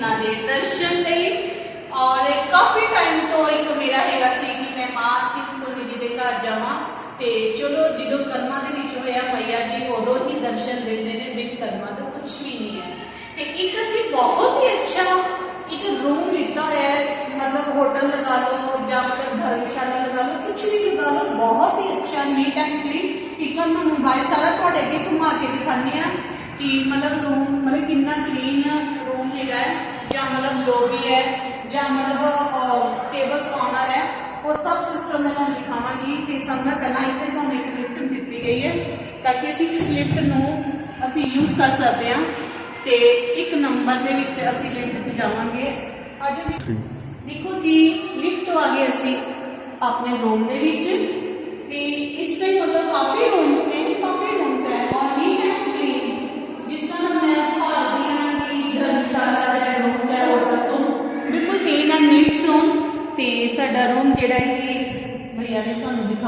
ਉਹਨਾਂ ਦੇ ਦਰਸ਼ਨ ਲਈ। ਔਰ ਕਾਫੀ ਟਾਈਮ ਤੋਂ ਇੱਕ ਮੇਰਾ ਹੈਗਾ ਸੀ ਕਿ ਮੈਂ ਮਾਂ ਚਿੰਤਪੁਰਨੀ ਜੀ ਦੇ ਘਰ ਜਾਵਾਂ। ਤੇ ਚਲੋ ਜਦੋਂ ਕਰਮਾਂ ਦੇ ਵਿੱਚ ਹੋਇਆ ਮਈਆ ਜੀ ਉਦੋਂ ਹੀ ਦਰਸ਼ਨ ਦਿੰਦੇ ਨੇ, ਬਿਨ ਕਰਮਾਂ ਤੋਂ ਕੁਝ ਵੀ ਨਹੀਂ ਹੈ। ਤੇ ਇੱਕ ਅਸੀਂ ਬਹੁਤ ਹੀ ਅੱਛਾ ਇੱਕ ਰੂਮ ਲਿੱਤਾ ਹੋਇਆ ਹੈ। ਮਤਲਬ ਹੋਟਲ ਲਗਾ ਲਓ ਜਾਂ ਮਤਲਬ ਧਰਮਸ਼ਾਲਾ ਲਗਾ ਲਓ ਕੁਝ ਵੀ ਲਗਾ ਲਓ, ਬਹੁਤ ਹੀ ਅੱਛਾ ਨੀਟ ਐਂਡ ਕਲੀਨ ਇੱਕ ਵਾਰ ਮੈਂ ਮੋਬਾਈਲ ਸਾਰਾ ਤੁਹਾਡੇ ਅੱਗੇ ਘੁਮਾ ਕੇ ਦਿਖਾਉਂਦੀ ਆ ਕਿ ਮਤਲਬ ਰੂਮ ਮਤਲਬ ਕਿੰਨਾ ਕਲੀਨ ਰੂਮ ਹੈਗਾ ਹੈ ਜਾਂ ਮਤਲਬ ਲੋਬੀ ਹੈ ਜਾਂ ਮਤਲਬ ਟੇਬਲਸ ਕਾਰਨਰ ਹੈ ਉਹ ਸਭ ਸਿਸਟਮ ਮੈਂ ਤੁਹਾਨੂੰ ਦਿਖਾਵਾਂਗੀ ਤੇ ਸਭ ਨਾਲ ਪਹਿਲਾਂ ਇੱਥੇ ਸਾਨੂੰ ਇੱਕ ਲਿਫਟ ਦਿੱਤੀ ਗਈ ਹੈ ਤਾਂ ਕਿ ਅਸੀਂ ਇਸ ਲਿਫਟ ਨੂੰ ਅਸੀਂ ਯੂਜ਼ ਕਰ ਸਕਦੇ ਹਾਂ ਤੇ ਇੱਕ ਨੰਬਰ ਦੇ ਵਿੱਚ ਅਸੀਂ ਲਿਫਟ 'ਚ ਜਾਵਾਂਗੇ। ਅੱਜ ਦੇਖੋ ਜੀ ਲਿਫਟ ਤੋਂ ਆ ਗਏ ਅਸੀਂ ਆਪਣੇ ਰੂਮ ਦੇ ਵਿੱਚ ਤੇ ਇਸ ਵਿੱਚ ਮਤਲਬ ਕਾਫੀ ਰੂਮਸ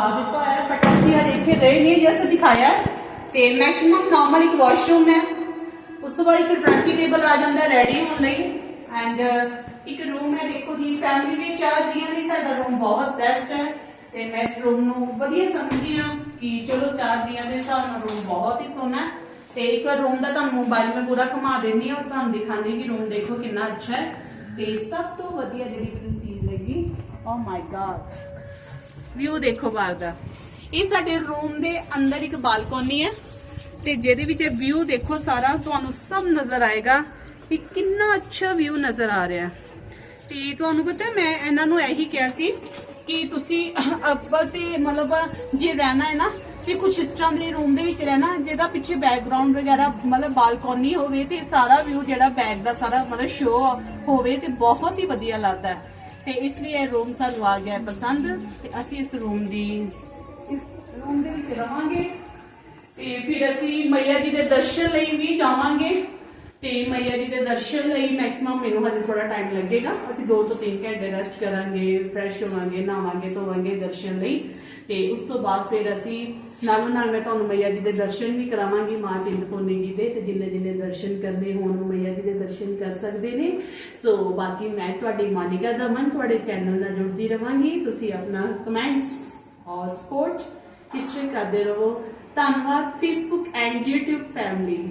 ਨੇ ਤੁਹਾਨੂੰ ਦਿਖਾ ਦਿੱਤਾ ਹੈ ਬਟ ਅਸੀਂ ਹਜੇ ਇੱਥੇ ਰਹੇ ਨਹੀਂ ਜਸਟ ਦਿਖਾਇਆ ਹੈ। ਤੇ ਮੈਕਸਿਮਮ ਨਾਰਮਲ ਇੱਕ ਵਾਸ਼ਰੂਮ ਹੈ। ਉਸ ਤੋਂ ਬਾਅਦ ਇੱਕ ਡਰੈਸਿੰਗ ਟੇਬਲ ਆ ਜਾਂਦਾ ਰੈਡੀ ਹੋਣ ਲਈ। ਐਂਡ uh, ਇੱਕ ਰੂਮ ਹੈ, ਦੇਖੋ ਜੀ ਫੈਮਿਲੀ ਦੇ ਚਾਰ ਜੀਆਂ ਲਈ ਸਾਡਾ ਰੂਮ ਬਹੁਤ ਬੈਸਟ ਹੈ। ਤੇ ਮੈਂ ਇਸ ਰੂਮ ਨੂੰ ਵਧੀਆ ਸਮਝਦੀ ਹਾਂ ਕਿ ਚਲੋ ਚਾਰ ਜੀਆਂ ਦੇ ਹਿਸਾਬ ਨਾਲ ਰੂਮ ਬਹੁਤ ਹੀ ਸੋਹਣਾ ਹੈ। ਤੇ ਇੱਕ ਵਾਰ ਰੂਮ ਦਾ ਤੁਹਾਨੂੰ ਮੋਬਾਈਲ ਮੈਂ ਪੂਰਾ ਘੁਮਾ ਦਿੰਦੀ ਹਾਂ ਔਰ ਤੁਹਾਨੂੰ ਦਿਖਾਉਂਦੀ ਕਿ ਰੂਮ ਦੇਖੋ ਕਿੰਨਾ ਅੱਛਾ ਹੈ। ਤੇ ਸਭ ਤੋਂ ਵਧੀਆ ਜਿਹੜੀ ਮੈਨੂੰ ਚੀਜ਼ ਲੱਗੀ ਓ ਮਾਈ ਗॉड ਵਿਊ ਦੇਖੋ ਬਾਹਰ ਦਾ। ਇਹ ਸਾਡੇ ਰੂਮ ਦੇ ਅੰਦਰ ਇੱਕ ਬਾਲਕੋਨੀ ਹੈ ਤੇ ਜਿਹਦੇ ਵਿੱਚ ਵਿਊ ਦੇਖੋ ਸਾਰਾ, ਤੁਹਾਨੂੰ ਸਭ ਨਜ਼ਰ ਆਏਗਾ ਕਿ ਕਿੰਨਾ ਅੱਛਾ ਵਿਊ ਨਜ਼ਰ ਆ ਰਿਹਾ। ਹੈ ਤੇ ਤੁਹਾਨੂੰ ਪਤਾ ਮੈਂ ਇਹਨਾਂ ਨੂੰ ਇਹੀ ਕਿਹਾ ਸੀ ਕਿ ਤੁਸੀਂ ਅੱਬਲ ਤੇ ਮਤਲਬ ਜੇ ਰਹਿਣਾ ਹੈ ਨਾ, ਤੇ ਕੁਝ ਇਸ ਤਰ੍ਹਾਂ ਦੇ ਰੂਮ ਦੇ ਵਿੱਚ ਰਹਿਣਾ, ਜਿਹਦਾ ਪਿੱਛੇ ਬੈਕਗ੍ਰਾਉਂਡ ਵਗੈਰਾ ਮਤਲਬ ਬਾਲਕੋਨੀ ਹੋਵੇ ਤੇ ਸਾਰਾ ਵਿਊ ਜਿਹੜਾ ਬੈਕ ਦਾ ਸਾਰਾ ਮਤਲਬ ਸ਼ੋ ਹੋਵੇ ਤੇ ਬਹੁਤ ਹੀ ਵਧੀਆ ਲੱਗਦਾ ਹੈ। ਤੇ ਇਸ ਲਈ ਇਹ ਰੂਮ ਸਾਨੂੰ ਆ ਗਿਆ ਪਸੰਦ। ਤੇ ਅਸੀਂ ਇਸ ਰੂਮ ਦੀ, ਇਸ ਰੂਮ ਦੇ ਵਿੱਚ ਰਹਾਂਗੇ ਤੇ ਫਿਰ ਅਸੀਂ ਮਈਆ ਜੀ ਦੇ ਦਰਸ਼ਨ ਲਈ ਵੀ ਜਾਵਾਂਗੇ। ਤੇ ਮਈਆ ਜੀ ਦੇ ਦਰਸ਼ਨ ਲਈ ਮੈਕਸਿਮਮ ਮੈਨੂੰ ਹਜੇ ਥੋੜਾ ਟਾਈਮ ਲੱਗੇਗਾ। ਅਸੀਂ 2 ਤੋਂ 3 ਘੰਟੇ ਰੈਸਟ ਕਰਾਂਗੇ ਫਰੈਸ਼ ਹੋਵਾਂਗੇ, ਨਹਾਵਾਂਗੇ, ਧੋਵਾਂਗੇ ਦਰਸ਼ਨ ਲਈ। ਤੇ ਉਸ ਤੋਂ ਬਾਅਦ ਫਿਰ ਅਸੀਂ ਨਾਲੋਂ ਨਾਲ ਮੈਂ ਤੁਹਾਨੂੰ ਮਈਆ ਜੀ ਦੇ ਦਰਸ਼ਨ ਵੀ ਕਰਾਵਾਂਗੀ, ਮਾਂ ਚਿੰਤਪੁਰਨੀ ਜੀ ਦੇ, ਤੇ ਜਿੰਨੇ ਜਿੰਨੇ ਦਰਸ਼ਨ ਕਰਨੇ ਹੋਣ ਉਹ ਮਈਆ ਜੀ ਦੇ ਦਰਸ਼ਨ ਕਰ ਸਕਦੇ ਨੇ। ਸੋ ਬਾਕੀ ਮੈਂ ਤੁਹਾਡੀ ਮਾਨਿਕਾ ਦਮਨ ਤੁਹਾਡੇ ਚੈਨਲ ਨਾਲ ਜੁੜਦੀ ਰਵਾਂਗੀ। ਤੁਸੀਂ ਆਪਣਾ ਕਮੈਂਟਸ ਔਰ ਸਪੋਰਟ ਹਿਸਟਰੀ ਕਰਦੇ ਰਹੋ। ਧੰਨਵਾਦ ਫੇਸਬੁੱਕ ਐਂਡ YouTube ਫੈਮਿਲੀ